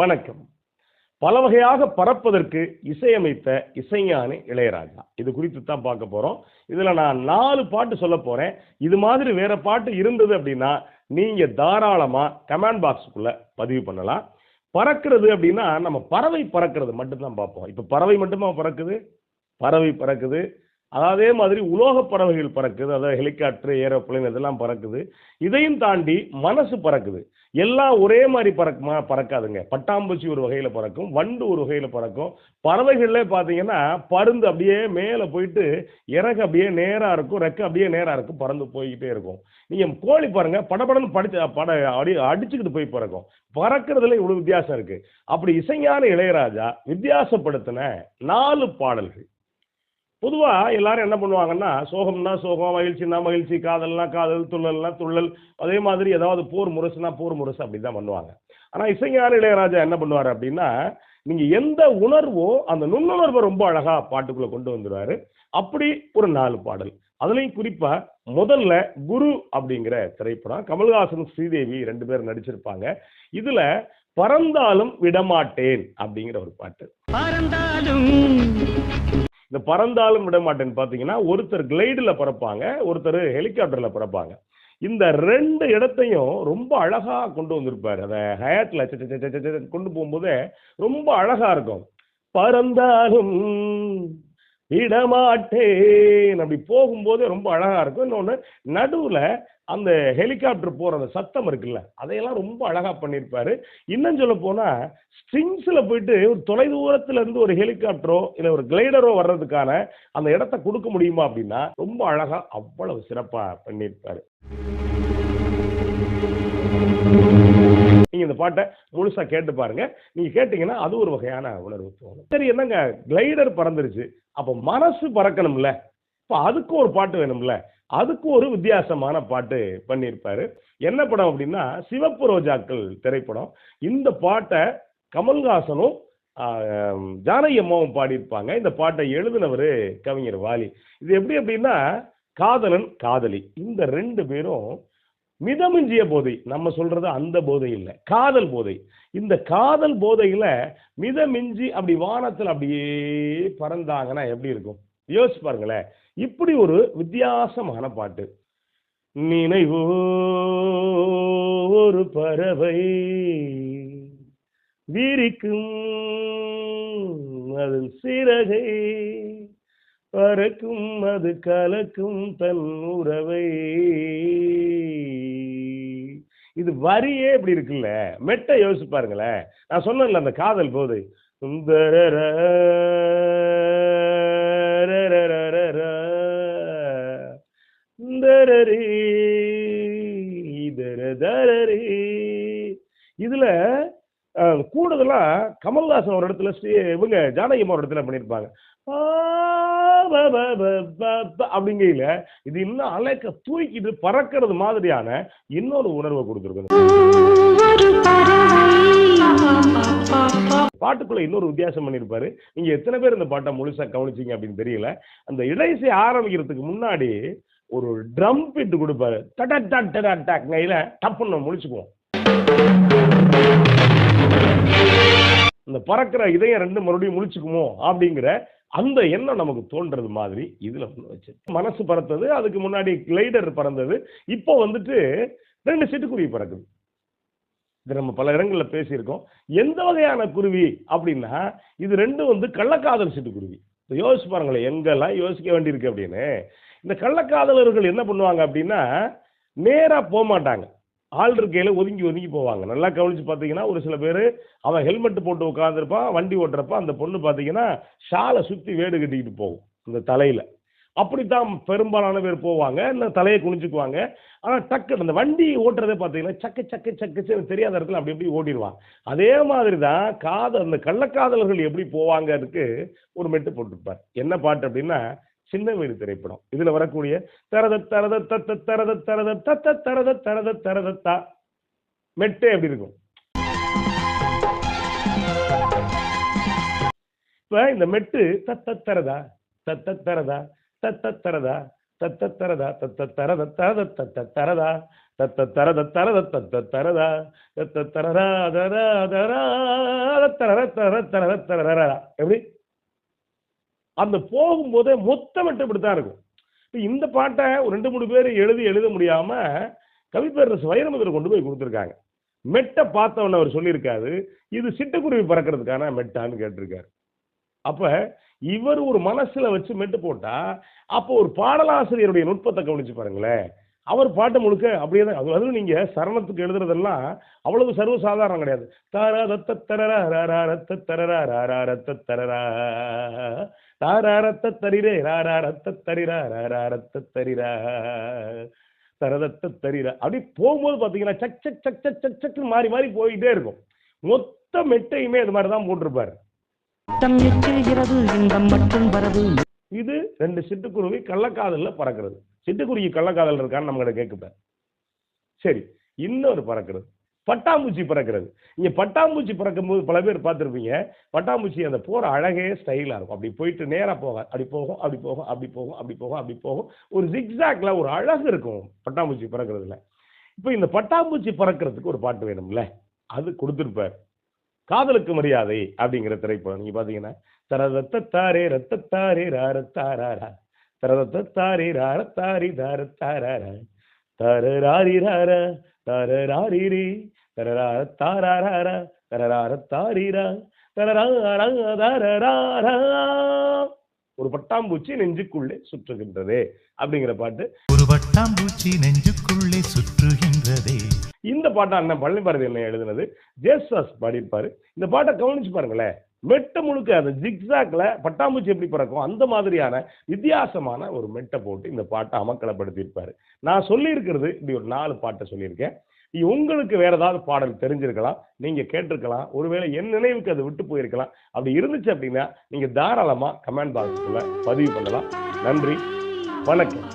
வணக்கம். பல வகையாக பறப்பதற்கு இசையமைத்த இசைஞானி இளையராஜா. இது குறித்து தான் பார்க்க போறோம். இதுல நான் நாலு பாட்டு சொல்ல போறேன். இது மாதிரி வேற பாட்டு இருந்தது அப்படின்னா நீங்க தாராளமா கமெண்ட் பாக்ஸுக்குள்ள பதிவு பண்ணலாம். பறக்கிறது அப்படின்னா நம்ம பறவை பறக்கிறது மட்டும்தான் பார்ப்போம். இப்போ பறவை மட்டுமா பறக்குது? பறவை பறக்குது. அதே மாதிரி உலோக பறவைகள் பறக்குது அதாவது ஹெலிகாப்டர் ஏரோப்ளேன் இதெல்லாம் பறக்குது. இதையும் தாண்டி மனசு பறக்குது. எல்லாம் ஒரே மாதிரி பறக்குமா பறக்காதுங்க. பட்டாம்பூச்சி ஒரு வகையில் பறக்கும் வண்டு ஒரு வகையில் பறக்கும். பறவைகள்ல பார்த்தீங்கன்னா பருந்து அப்படியே மேலே போயிட்டு இறகு அப்படியே நேராக இருக்கும் ரெக்க அப்படியே நேராக இருக்கும் பறந்து போய்கிட்டே இருக்கும். நீங்கள் கோழி பாருங்க படபடன்னு படிச்சு பட அடி அடிச்சுக்கிட்டு போய் பறக்கும். பறக்கிறதுல இவ்வளோ வித்தியாசம் இருக்குது அப்படி இசைஞான இளையராஜா வித்தியாசப்படுத்தின நாலு பாடல்கள். பொதுவாக எல்லாரும் என்ன பண்ணுவாங்கன்னா சோகம்னா சோகம் மகிழ்ச்சினா மகிழ்ச்சி காதல்னா காதல் துள்ளல்னா துள்ளல் அதே மாதிரி ஏதாவது போர் முரசுனா போர் முரசு அப்படி தான் பண்ணுவாங்க. ஆனால் இசைஞான இளையராஜா என்ன பண்ணுவார் அப்படின்னா நீங்கள் எந்த உணர்வோ அந்த நுண்ணுணர்வை ரொம்ப அழகாக பாட்டுக்குள்ளே கொண்டு வந்துடுவார் அப்படி ஒரு நாலு பாடல். அதுலேயும் குறிப்பாக முதல்ல குரு அப்படிங்கிற திரைப்படம் கமல்ஹாசன் ஸ்ரீதேவி ரெண்டு பேரும் நடிச்சிருப்பாங்க. இதில் பறந்தாலும் விடமாட்டேன் அப்படிங்கிற ஒரு பாட்டு. பறந்தாலும் இந்த பறந்தாலும் விட மாட்டேன்னு பார்த்தீங்கன்னா ஒருத்தர் கிளைடில் பறப்பாங்க ஒருத்தர் ஹெலிகாப்டரில் பறப்பாங்க. இந்த ரெண்டு இடத்தையும் ரொம்ப அழகாக கொண்டு வந்திருப்பார். அதை ஹயாட்ல ச- கொண்டு போகும்போதே ரொம்ப அழகாக இருக்கும். பறந்தாலும் இடமாட்டேன். அப்படி போகும்போதே ரொம்ப அழகா இருக்கும். இன்னொன்று நடுவில் அந்த ஹெலிகாப்டர் போற அந்த சத்தம் இருக்குல்ல அதையெல்லாம் ரொம்ப அழகா பண்ணியிருப்பாரு. இன்னும் சொல்ல போனா ஸ்ட்ரிங்ஸ்ல போயிட்டு ஒரு தொலைதூரத்துல இருந்து ஒரு ஹெலிகாப்டரோ இல்லை ஒரு கிளைடரோ வர்றதுக்கான அந்த இடத்த கொடுக்க முடியுமா அப்படின்னா ரொம்ப அழகா அவ்வளவு சிறப்பா பண்ணியிருப்பாரு. பாட்டை முழுசா கேட்டு பாருங்க. நீங்க கேட்டீங்கன்னா அது ஒரு வகையான உணர்வு தோணும். சரி என்னங்க? கிளைடர் பறந்துருச்சு. அப்ப மனசு பறக்கணும்ல. இப்ப அதுக்கு ஒரு பாட்டு வேணும்ல. அதுக்கு ஒரு வித்தியாசமான பாட்டு பண்ணியிருப்பாரு. என்ன படம் அப்படின்னா சிவப்பு ரோஜாக்கள் திரைப்படம். இந்த பாட்டை கமல்ஹாசனும் ஜானகி அம்மாவும் பாடியிருப்பாங்க. இந்த பாட்டை எழுதினவர் கவிஞர் வாலி. இது எப்படி அப்படின்னா காதலன் காதலி. இந்த ரெண்டு பேரும் மிதமிஞ்சிய போதை. நம்ம சொல்றது அந்த போதை இல்லை காதல் போதை. இந்த காதல் போதையில மிதமிஞ்சி அப்படி வானத்தில் அப்படியே பறந்தாங்கன்னா எப்படி இருக்கும்? யோசிச்சு பாருங்களேன். இப்படி ஒரு வித்தியாசமான பாட்டு. நினைவோ ஒரு பறவை விரிக்கும் அதன் சிறகை. பறக்கும் அது கலக்கும் தன் உறவை. இது வரியே இப்படி இருக்குல்ல? மெட்ட யோசிச்சு பாருங்களேன். நான் சொன்னேன்ல அந்த காதல் போது. சுந்தரர இதுல கூடுதலா கமல்ஹாசன் ஒரு இடத்துல ஸ்ரீ இவங்க ஜானகி ஒரு இடத்துல பண்ணியிருப்பாங்க ஆ, அப்படிங்கையில இது இன்னும் அலைக்க தூக்கிட்டு பறக்கிறது மாதிரியான இன்னொரு உணர்வை கொடுத்துருக்கு பாட்டுக்குள்ள இன்னொரு வித்தியாசம் பண்ணியிருப்பாரு நீங்க எத்தனை பேர் இந்த பாட்டை முழுசா கவனிச்சிங்க அப்படின்னு தெரியல. அந்த இடைசை ஆரம்பிக்கிறதுக்கு முன்னாடி ஒரு ட்ரம் பிட் கொடுப்பாரு. டடா டட் டடா டக் கையில டப்புன்னு நம்ம முழிச்சுக்குவோம். இந்த பறக்கிற இதயம் ரெண்டு மறுபடியும் முழிச்சுக்குமோ அப்படிங்கிற அந்த எண்ணம் நமக்கு தோன்றது மாதிரி இதுல வந்து வச்சு. மனசு பறந்தது அதுக்கு முன்னாடி கிளைடர் பறந்தது இப்போ வந்துட்டு ரெண்டு சிட்டுக்குருவி பறக்குது. இது நம்ம பல இடங்களில் பேசியிருக்கோம். எந்த வகையான குருவி அப்படின்னா இது ரெண்டும் வந்து கள்ளக்காதல் சிட்டுக்குருவி யோசிச்சு பாருங்களேன் எங்கெல்லாம் யோசிக்க வேண்டியிருக்கு அப்படின்னு. இந்த கள்ளக்காதலர்கள் என்ன பண்ணுவாங்க அப்படின்னா நேராக போக மாட்டாங்க ஆள் இருக்கையில் ஒதுங்கி ஒதுங்கி போவாங்க. நல்லா கவனித்து பார்த்தீங்கன்னா ஒரு சில பேர் அவன் ஹெல்மெட் போட்டு உட்காந்துருப்பான் வண்டி ஓட்டுறப்ப அந்த பொண்ணு பார்த்தீங்கன்னா ஷாலை சுற்றி வேடு கட்டிக்கிட்டு போகும் இந்த தலையில். அப்படித்தான் பெரும்பாலான பேர் போவாங்க இல்லை தலையை குனிஞ்சுக்குவாங்க. ஆனால் டக்கு அந்த வண்டி ஓட்டுறதே பார்த்தீங்கன்னா சக்கு சக்கு சக்கு தெரியாத இடத்துல அப்படி எப்படி ஓட்டிடுவான் அதே மாதிரி தான் காதல் அந்த கள்ளக்காதலர்கள் எப்படி போவாங்கிறதுக்கு ஒரு மெட்டு போட்டிருப்பார். என்ன பாட்டு அப்படின்னா சின்ன வீடு திரைப்படம் இதுல வரக்கூடிய தரத தரத தத்த தரத தரத தத்த தரத தரத தரதத்தா மெட்டே எப்படி இருக்கும் இப்ப இந்த மெட்டு தத்த தரதா தத்த தரதா தத்த தரதா தத்த தரதா தத்த தரத தரத தத்த தரதா தத்த தரத தரத தத்த தரதா தத்த தரதா தரா தரா தரர தர தரத தரதா எப்படி அந்த போகும்போதே மொத்தம் இப்படி தான் இருக்கும். இப்போ இந்த பாட்டை ஒரு ரெண்டு மூணு பேர் எழுதி எழுத முடியாமல் கவிப்பேரரசு வைரமுதர் கொண்டு போய் கொடுத்துருக்காங்க. மெட்டை பார்த்தவன் அவர் சொல்லியிருக்காரு. இது சிட்டுக்குருவி பறக்கிறதுக்கான மெட்டான்னு கேட்டிருக்காரு. அப்போ இவர் ஒரு மனசில் வச்சு மெட்டு போட்டால் அப்போ ஒரு பாடலாசிரியருடைய நுட்பத்தை கவனிச்சு பாருங்களேன். அவர் பாட்டு முழுக்க அப்படியே தான் அது அதுவும் நீங்கள் சரணத்துக்கு எழுதுறதெல்லாம் அவ்வளவு சர்வசாதாரணம் கிடையாது. தாரா ரத்த தரரா ரத்த தரரா ரத்த தரரா தாரா ரத்த தரிரே ராரா ரத்த தரிரா ராரா ரத்த தரிரா தரதத்த தரிரா அப்படி போகும்போது பாத்தீங்கன்னா சக் சக் சக் சக் சக் சக்னு மாறி மாறி போயிட்டே இருக்கும். மொத்த மெட்டையுமே இது மாதிரி தான் போட்டிருப்பாரு. இது ரெண்டு சிட்டுக்குருவி கள்ளக்காதல்ல பறக்கிறது. சிட்டுக்குருவி கள்ளக்காதல் இருக்கான்னு நம்ம கிட்ட கேட்குப்பார் சரி இன்னொரு பறக்கிறது. பட்டாம்பூச்சி பறக்கிறது. இங்கே பட்டாம்பூச்சி பறக்கும் போது பல பேர் பார்த்துருப்பீங்க. பட்டாம்பூச்சி அந்த போகிற அழகே ஸ்டைலாக இருக்கும். அப்படி போயிட்டு நேராக போக அப்படி போகும் அப்படி போகும் அப்படி போகும் அப்படி போகும் அப்படி போகும். ஒரு ஜிக்ஸாக்ல ஒரு அழகு இருக்கும் பட்டாம்பூச்சி பறக்கிறதுல. இப்போ இந்த பட்டாம்பூச்சி பறக்கிறதுக்கு ஒரு பாட்டு வேணும்ல. அது கொடுத்துருப்பார். காதலுக்கு மரியாதை அப்படிங்கிற திரைப்படம். நீங்கள் பார்த்தீங்கன்னா தரதத்தாரே ரத்தத்தாரே ராரத்தாரா தரதத்தாரே ராரத்தாரி தாரத்தாரா தரராரி ரா தரராரிரி தரரார தாராரா தரரார தாரிரா ஒரு பட்டாம்பூச்சி நெஞ்சுக்குள்ளே சுற்றுகின்றதே அப்படிங்கிற பாட்டு. ஒரு வட்டாம்பூச்சி நெஞ்சுக்குள்ளே சுற்றுகின்றதே. இந்த பாட்டை அண்ணன் பழனிபாரதி என்ன எழுதுனது. ஜேசஸ் பாடியிருப்பாரு. இந்த பாட்டை கவனிச்சு பாருங்களேன். மெட்டை முழுக்க அந்த ஜிக்ஸாக்ல பட்டாம்பூச்சி எப்படி பிறக்கும்? அந்த மாதிரியான வித்தியாசமான ஒரு மெட்டை போட்டு இந்த பாட்டை அமக்கலப்படுத்தியிருப்பாரு. நான் சொல்லியிருக்கிறது இப்படி ஒரு நாலு பாட்டை சொல்லியிருக்கேன். இது உங்களுக்கு வேற ஏதாவது பாடல் தெரிஞ்சிருக்கலாம் நீங்க கேட்டிருக்கலாம் ஒருவேளை என் நினைவுக்கு அது விட்டு போயிருக்கலாம். அப்படி இருந்துச்சு அப்படின்னா நீங்க தாராளமா கமெண்ட் பாக்ஸ்ல பதிவு பண்ணலாம். நன்றி வணக்கம்.